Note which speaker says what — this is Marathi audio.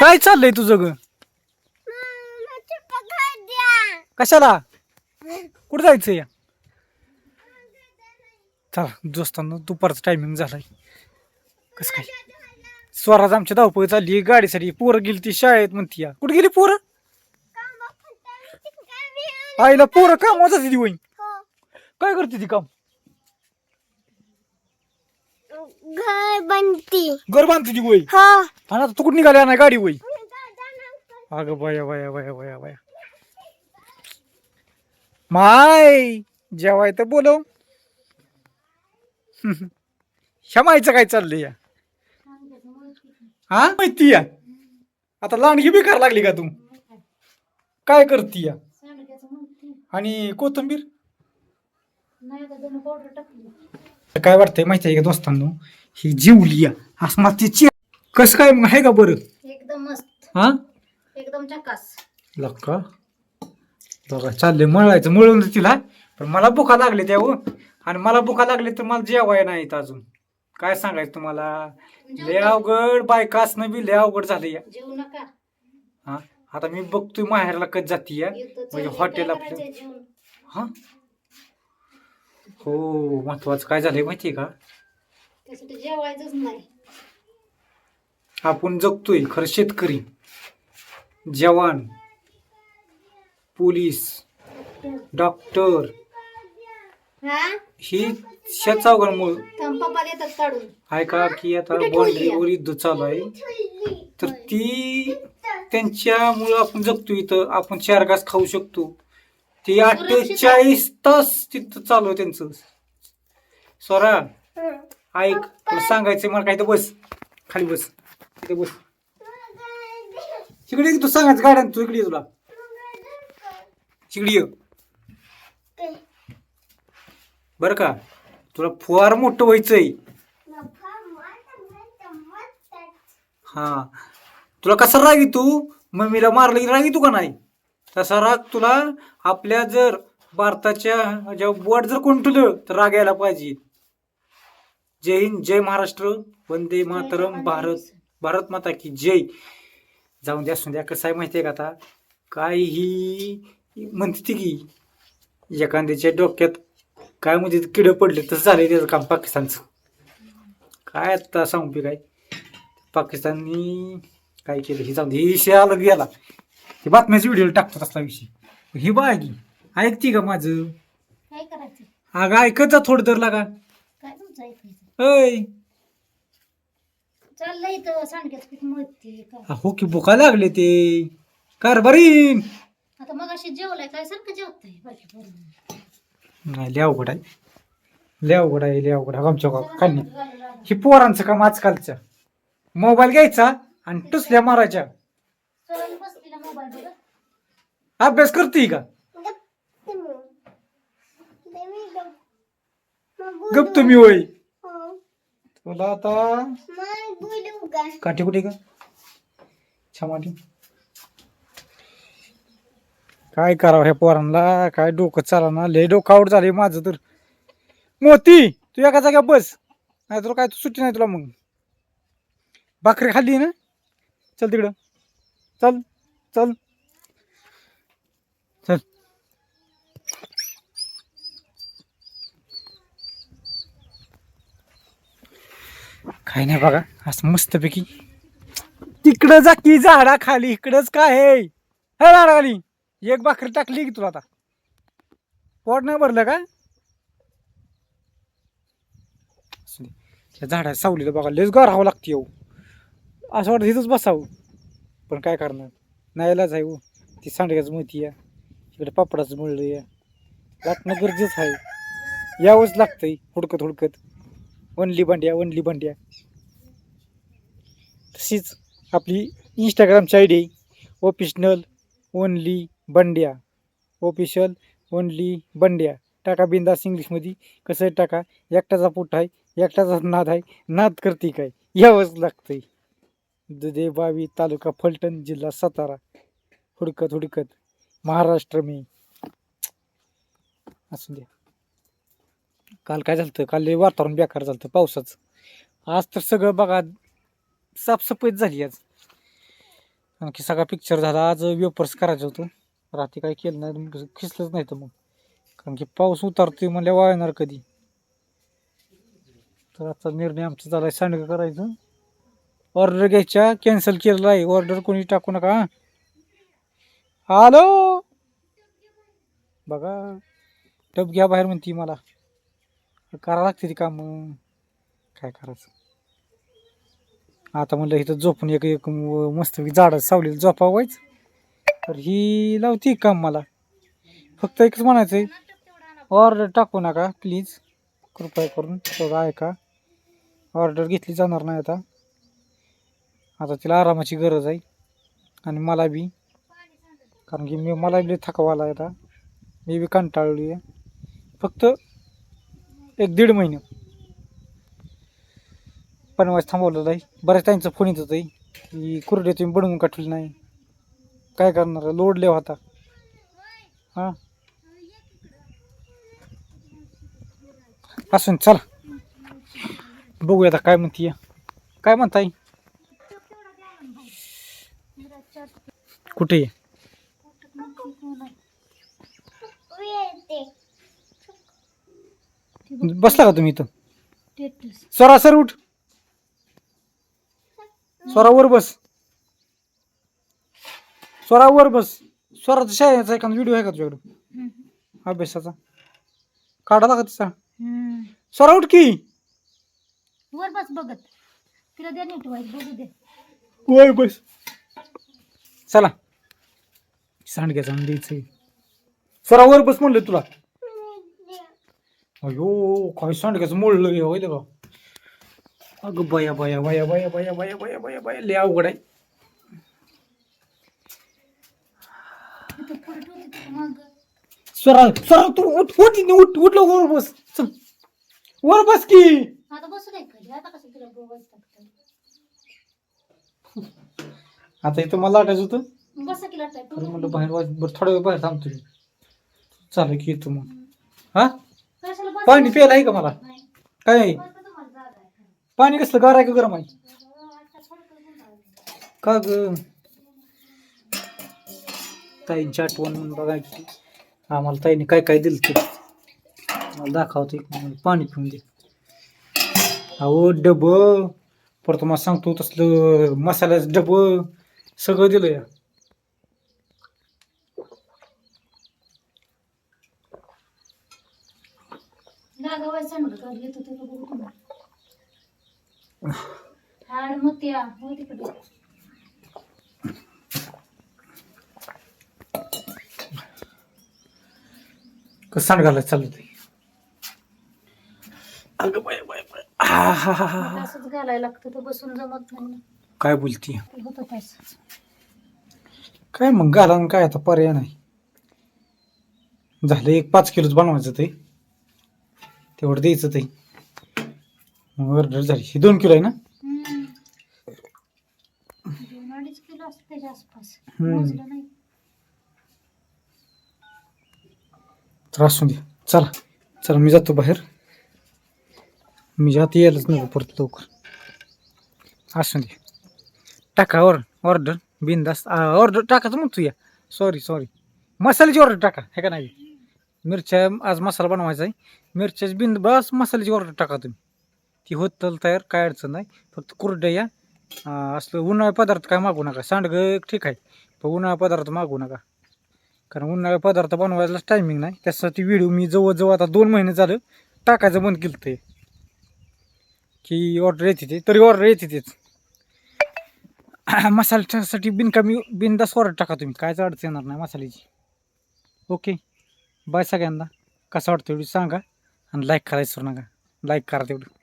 Speaker 1: काय चाललंय तुझं ग?
Speaker 2: द्या.
Speaker 1: कशाला? कुठं जायचं या चला दोस्तांना दुपारचं टायमिंग झालाय. कसं काय? स्वराज आमच्या धावपळ चालली गाडीसाठी पोरं गेली ती शाळेत म्हणती या. कुठे गेली पोरं? आईला पोरं काम होत ती वही काय करते ती काम?
Speaker 2: घर बनती.
Speaker 1: घर बांधते ती वही
Speaker 2: हो.
Speaker 1: आणि आता तू कुठं निघाल्या नाही गाडी वही अगं बया बया बया बया बया. माय जेवाय तर बोलव. शमायचं काय चाललंय या? हा? माहिती या? आता लांडगी बेकार लागली का तू? काय करती या? आणि कोथंबीर? काय वाटतंय माहिती आहे का दोस्तांनो? ही जीवली या. असं मला तिची कसं काय मग आहे का बरं?
Speaker 3: एकदम मस्त.
Speaker 1: हा?
Speaker 3: एकदम झकास.
Speaker 1: लक्का बघा चाललंय मळायचं मळून तिला. पण मला भुका लागले त्यावर आणि मला भुका लागले तर मला जेवाय नाहीत अजून. काय सांगायचं तुम्हाला? लय अवघड बायका असणं बी लय अवघड झालं या.
Speaker 3: जेवू नका.
Speaker 1: हा? आता मी बघतोय माहेरला कधी जाती या. म्हणजे हॉटेल
Speaker 3: काय
Speaker 1: आपलं.
Speaker 3: करायचंय जेवून
Speaker 1: हा? हो महत्वाचं काय झालंय माहितीये का?
Speaker 3: त्यासाठी जेवायचंच नाही.
Speaker 1: आपण जगतोय खरं शेतकरी. जवान पोलीस डॉक्टर.
Speaker 3: हा?
Speaker 1: ही शेतसावगांमुळे
Speaker 3: थांब पप्पा देतात काढून.
Speaker 1: आहे का की आता बाउंड्रीवर युद्ध चालू आहे. तर ती त्यांच्यामुळं आपण जगतो इथं. आपण चार घास खाऊ शकतो. ते अठ्ठेचाळीस तास तिथं चालू आहे त्यांचं. स्वरा ऐक तुला सांगायचं मला काय तर बस. खाली बस. इथे बस. तिकडे तू सांगायचं गाड्या तू इकडे ये तुला. तिकडे ये. बरं का? तुला फुवार मोठं व्हायचंय. हा. तुला कसा राग तू मम्मीला मारलं की राग येतो का नाही? तसा राग तुला आपल्या जर भारताच्या जेव्हा बोट जर कोण तर राग यायला पाहिजे. जय हिंद जय महाराष्ट्र. वंदे मातरम. भारत भारत माता की जय. जाऊन द्या असू द्या कसं आहे माहिती आहे का आता? काय ही म्हणते की एखाद्याच्या डोक्यात काय म्हणजे किड पडले तसं झालंय त्याचं काम पाकिस्तानचं. काय आता सांगू बी काय? पाकिस्ताननी काय केलं? ही जाऊन दे. ही विषय आला गेला. ही बातम्याचे व्हिडिओ टाकतो तसला विषय. ही बागी ऐकती का माझं? अगं ऐकत जा थोडं तर लागा. ऐ
Speaker 3: चाललंय इथं सांडग्याचं पीठ मळते काय
Speaker 1: हो की बोका लागले ते. कारभारीन
Speaker 3: आता मग अशी जेवलाय काय? सारखं जेवताय बाकी पोरं.
Speaker 1: नाही लय अवघड आहे. लय अवघड आहे लय अवघड आहे. आमच्या गावात काय नाही. ही पोरांचं काम आजकालचं. मोबाईल घ्यायचा आणि टुसल्या मारायच्या.
Speaker 3: बसलेला मोबाईल
Speaker 1: अभ्यास करते का? गप तुम्ही होय. तुला आता. काठी कुठे का छमाटी काय करावं ह्या पोरांना? काय डोकं चाला ना लय डोकं आउट झाले माझं तर. मोती तू एका जागा बस. नाही तुला काय सुट्टी नाही तुला मग. भाकरी खाल्ली ना? चल तिकडं. चल चल. काय नाही बघा असं मस्तपैकी. तिकडं जा की झाडा खाली इकडंच काय हे? झाडा खाली एक भाकरी टाकली की तुला आता. पोट नाही भरलं का? त्या झाडा सावलीला बघा लस गार राहावं लागते येऊ असं वाटतं तिथंच बसावं. पण काय करणार? नाहीलाच आहे हो. ती सांडग्याचं मोती या इकडे पापडाचं मिळलं या लागणं गरजेचं आहे. यावंच लागतंय हुडकत हुडकत वनली बंड्या वनली बंड्या तशीच आपली इंस्टाग्रामची I D official only Bandya. Official only Bandya. टाका बिंदास इंग्लिशमध्ये. कसं टाका? एकटाचा पोट आहे एकटाचा नाद आहे. नाद करते काय? यावंच लागतंय. दुधे बावी तालुका फलटण जिल्हा सातारा. हुडकत हुडकत. महाराष्ट्र मी. असू द्या. काल काय झालं काल वातावरण बेकार झालं होतं पावसाचं. आज तर सगळं बघा साफसफाईच झाली आज. आणखी सगळा पिक्चर झाला. आज वेपर्स करायचं होतं. रात्री काही केलं नाही खिसलंच नाही तर मग. कारण की पाऊस उतरतोय म्हणल्या वाळणार कधी? तर आता निर्णय आमचा झाला आहे सांडगं करायचं. ऑर्डर घ्यायच्या कॅन्सल केलेला आहे. ऑर्डर कोणी टाकू नका. हॅलो बघा. टप घ्या बाहेर म्हणती मला. करा लागते ती काम. काय करायचं? आता म्हणलं इथं झोपून एक एक मस्त झाडं सावलीला झोपावायच. तर ही लावती काम मला? फक्त एकच म्हणायचं आहे ऑर्डर टाकू नका प्लीज कृपया करून बघा ऐका. ऑर्डर घेतली जाणार नाही आता. आता तिला आरामाची गरज आहे. आणि मला बी. कारण की मी मला बी थकवा आला आहे आता. मी बी कंटाळली आहे फक्त एक दीड महिने. बनवायचं थांबवलेलं आहे. बऱ्याच त्यांचा फोन येत होता की कुरडे तुम्ही बनवून काठवली नाही. काय करणार? लोड लेव होता. हां? असून चला. बघूया आता काय म्हणतीय काय म्हणताय? कुठे? बसला का तुम्ही इथं?
Speaker 3: टेटस
Speaker 1: स्वरा सर उठ. स्वरा वर बस. स्वरा वर बस. स्वराचा शाळेचा एखादा व्हिडिओ आहे का तुझ्याकडे? अभ्यासाचा. काढा का तिचा. स्वरा उठ की.
Speaker 3: वर बस बघत. तिला द्या नीट बघू दे.
Speaker 1: वर बस. चला. सांडग्याचा द्यायचं स्वरा वर बस म्हणलं तुला. अयो काय सांडग्याचं मोडलं होईल का अगं बया बया बया बया बया बया बया बया बया लय अवघड आहे. स्वरा स्वरा तू उठ उठ इथनं, उठ उठ लवकर वर बस. चल. वर बस की.
Speaker 3: आता बसू दे खाली आता कसं तिला बघायचं टाकतं
Speaker 1: आता इथं मला लाटायचं होतं.
Speaker 3: बसा की लाटाय
Speaker 1: तर म्हणलं बाहेर वाज बरं थोडा वेळ बाहेर थांबतो मी चालेल की येतो मग. हा?
Speaker 3: कशाला बस?
Speaker 1: पाणी प्यायला आहे का मला? काय? आहे?
Speaker 3: बस तुम्हाला जागा आहे
Speaker 1: पाणी कसलं? गार आहे का गरम आहे? का ग? ताईंची आठवण म्हणून बघायची आम्हाला ताईने काय काय दिलं ते. मला दाखवते एक पाणी पिऊन दे. अहो डब. परत तुम्हाला सांगतो तसलं मसाल्याचं डब. सगळं दिलं या.
Speaker 3: जागा वाय सांड का घेतो तुला बघू तुम्हाला आणि मग त्या हो तिकडे.
Speaker 1: कसं सांड घालायचं? चाललं ते अगं बाय बाय बाय आ, हा, हा, हा, हा.
Speaker 3: असंच घालायला लागतं तर बसून जमत नाही.
Speaker 1: काय बोलती?
Speaker 3: ते होतं पैसा
Speaker 1: काय मग घाला काय आता पर्याय नाही. झालं एक पाच किलोच बनवायचं ते. तेवढं द्यायचं ते. ऑर्डर झाली. ही दोन किलो आहे ना?
Speaker 3: हम्म. दोन अडीच किलो असतं त्याच्या आसपास.
Speaker 1: हम्म.
Speaker 3: मोजलं नाही.
Speaker 1: तर असू दे. चला. चला मी जातो बाहेर. मी जात यायलाच नको परत लवकर. असू दे. टाका ऑर्डर ऑर्डर बिंदास ऑर्डर टाकाच म्हणतो या. सॉरी सॉरी मसाल्याची ऑर्डर टाका हे का नाही? मिरच्या आज मसाला बनवायचा आहे. मिरच्याची बिंद बस मसाल्याची ऑर्डर टाका तुम्ही. ती होत तयार काय अडचण नाही. फक्त कुरड्या या असलं उन्हाळी पदार्थ काय मागू नका. सांडगं ठीक आहे पण उन्हाळी पदार्थ मागू नका. कारण उन्हाळा पदार्थ बनवायलाच टायमिंग नाही. त्यासाठी व्हिडिओ मी जवळजवळ आता दोन महिने झालं टाकायचं बंद केलं ते. की ऑर्डर येते ते तरी ऑर्डर येते तेच. मसाल्यासाठी बिनकामी बिनदास ऑर्डर टाका तुम्ही. कायच अडचण येणार नाही मसाल्याची. ओके बाय सगळ्यांना. कसं वाटतं एवढी सांगा आणि लाईक करायचं नका. लाईक करा तेवढं.